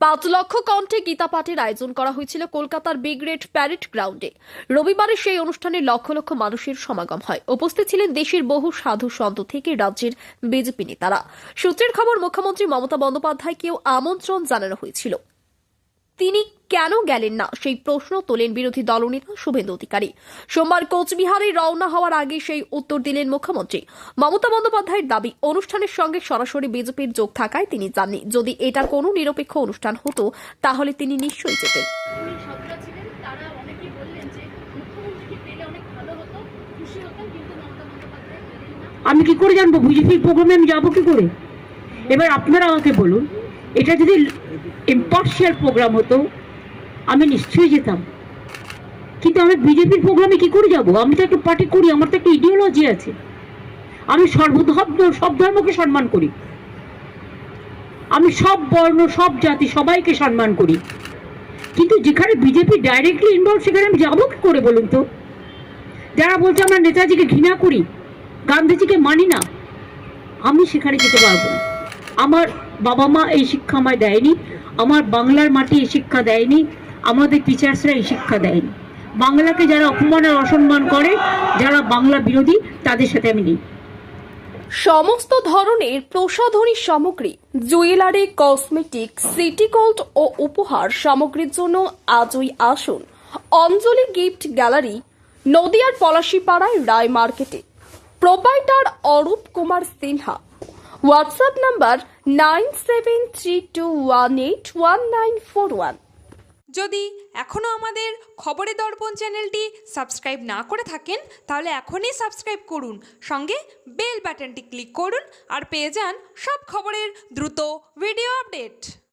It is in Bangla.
পাঁচ লক্ষ কণ্ঠে গীতা পাঠের আয়োজন করা হয়েছিল কলকাতার বিগ রেড প্যারেড গ্রাউন্ডে। রবিবারে সেই অনুষ্ঠানে লক্ষ লক্ষ মানুষের সমাগম হয়। উপস্থিত ছিলেন দেশের বহু সাধু সন্ত থেকে রাজ্যের বিজেপি নেতারা। সূত্রের খবর, মুখ্যমন্ত্রী মমতা বন্দ্যোপাধ্যায়কেও আমন্ত্রণ জানানো হয়েছিল। তিনি কেন গেলেন না? সেই প্রশ্ন তোলেন বিরোধী দলনেতা শুভেন্দু অধিকারী। সোমবার কোচবিহারে রওনা হওয়ার আগে সেই উত্তর দিলেন মুখ্যমন্ত্রী। মমতা বন্দ্যোপাধ্যায়ের দাবি অনুষ্ঠানের সঙ্গে সরাসরি বিজেপির যোগ থাকায় তিনি জাননি যদি এটা কোনো নিরপেক্ষ অনুষ্ঠান হতো তাহলে তিনি নিশ্চয়ই যেতেন। উনি সাধুরা ছিলেন তারা অনেকেই বললেন যে মুখ্যমন্ত্রীকে পেলে অনেক ভালো হতো খুশি হতেন কিন্তু মমতা বন্দ্যোপাধ্যায় পেলেন না। আমি কি করে জানব? বিজেপির প্রোগ্রামে আমি যাব কি করে? এবার আপনারা আমাকে বলুন এটা যদি ইম্পার্শিয়াল প্রোগ্রাম হতো, আমি নিশ্চয়ই যেতাম। কিন্তু আমি বিজেপির প্রোগ্রামে কি করে যাব? আমি তো একটা পার্টি করি, আমার তো একটা ইডিওলজি আছে। আমি সর্বধর্ম, সব ধর্মকে সম্মান করি। আমি সব বর্ণ, সব জাতি, সবাইকে সম্মান করি। কিন্তু যেখানে বিজেপি ডাইরেক্টলি ইনভলভ সেখানে আমি যাব কি করে বলুন তো? যারা বলছে আমরা নেতাজিকে ঘৃণা করি, গান্ধীজিকে মানি না, আমি সেখানে যেতে পারব না। আমার বাবা মা এই শিক্ষা আমায় দেয়নি, আমার বাংলার মাটি এই শিক্ষা দেয়নি, আমাদের টিচার্সরা এই শিক্ষা দেয়নি। বাংলাকে যারা অপমান আর অসম্মান করে, যারা বাংলা বিরোধী, তাদের সাথে আমি নেই। সমস্ত ধরনের প্রসাধনী সামগ্রী, জুয়েলারি, কসমেটিক, সিটি গোল্ড ও উপহার সামগ্রীর জন্য আজই আসুন অঞ্জলি গিফট গ্যালারি, নদিয়ার পলাশিপাড়ায় রায় মার্কেটে। Proprietor Arup Kumar Sinha WhatsApp number nine seven three two one eight one nine four one যদি এখনও আমাদের খবরে দর্পণ চ্যানেলটি সাবস্ক্রাইব না করে থাকেন, তাহলে এখনই সাবস্ক্রাইব করুন। সঙ্গে বেল বাটনটি ক্লিক করুন আর পেয়ে যান সব খবরের দ্রুত ভিডিও আপডেট।